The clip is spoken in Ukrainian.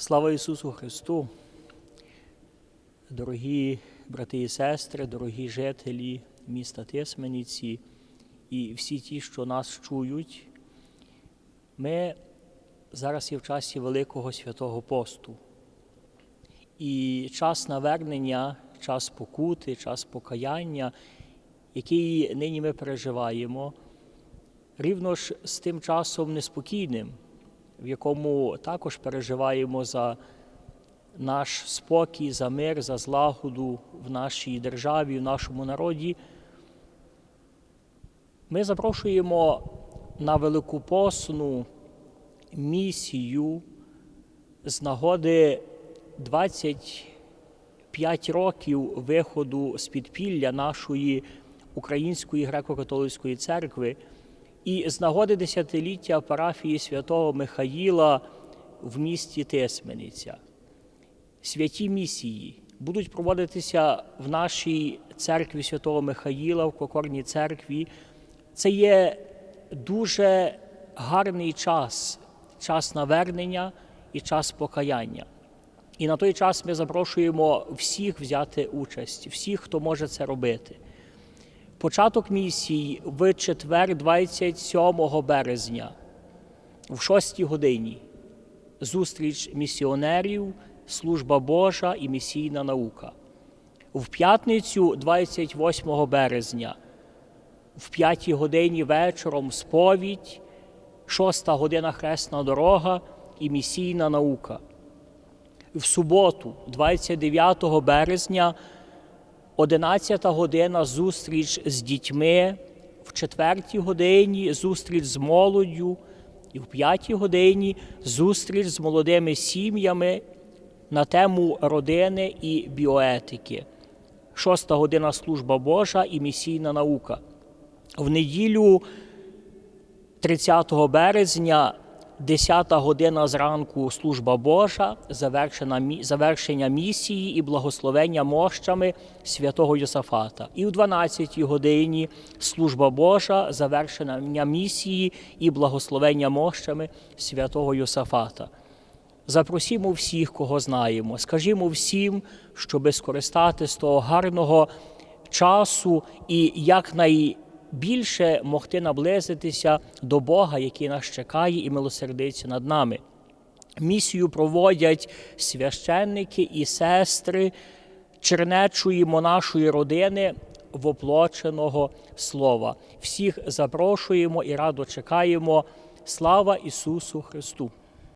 Слава Ісусу Христу! Дорогі брати і сестри, дорогі жителі міста Тисмениці і всі ті, що нас чують, ми зараз є в часі Великого Святого Посту. І час навернення, час покути, час покаяння, який нині ми переживаємо, рівно ж з тим часом неспокійним, в якому також переживаємо за наш спокій, за мир, за злагоду в нашій державі, в нашому народі. Ми запрошуємо на великопосну місію з нагоди 25 років виходу з підпілля нашої Української греко-католицької церкви і з нагоди десятиліття парафії святого Михаїла в місті Тисмениця. Святі місії будуть проводитися в нашій церкві святого Михаїла, в Покорній церкві. Це є дуже гарний час, час навернення і час покаяння. І на той час ми запрошуємо всіх взяти участь, всіх, хто може це робити. Початок місії в четвер, 27 березня, в 6 годині. Зустріч місіонерів, служба Божа і місійна наука. В п'ятницю, 28 березня, в 5 годині вечором сповідь, 6 година хресна дорога і місійна наука. В суботу, 29 березня, 11 година зустріч з дітьми, в 4 годині зустріч з молоддю, і в 5 годині зустріч з молодими сім'ями на тему родини і біоетики. 6 година служба Божа і місійна наука. В неділю 30 березня 10 година зранку служба Божа, завершення місії і благословення мощами святого Йосафата. І в 12 годині служба Божа, завершення місії і благословення мощами святого Йосафата. Запросімо всіх, кого знаємо, скажімо всім, щоби скористати з того гарного часу і якнай більше могти наблизитися до Бога, який нас чекає і милосердиться над нами. Місію проводять священники і сестри чернечої монашої родини воплоченого слова. Всіх запрошуємо і радо чекаємо. Слава Ісусу Христу!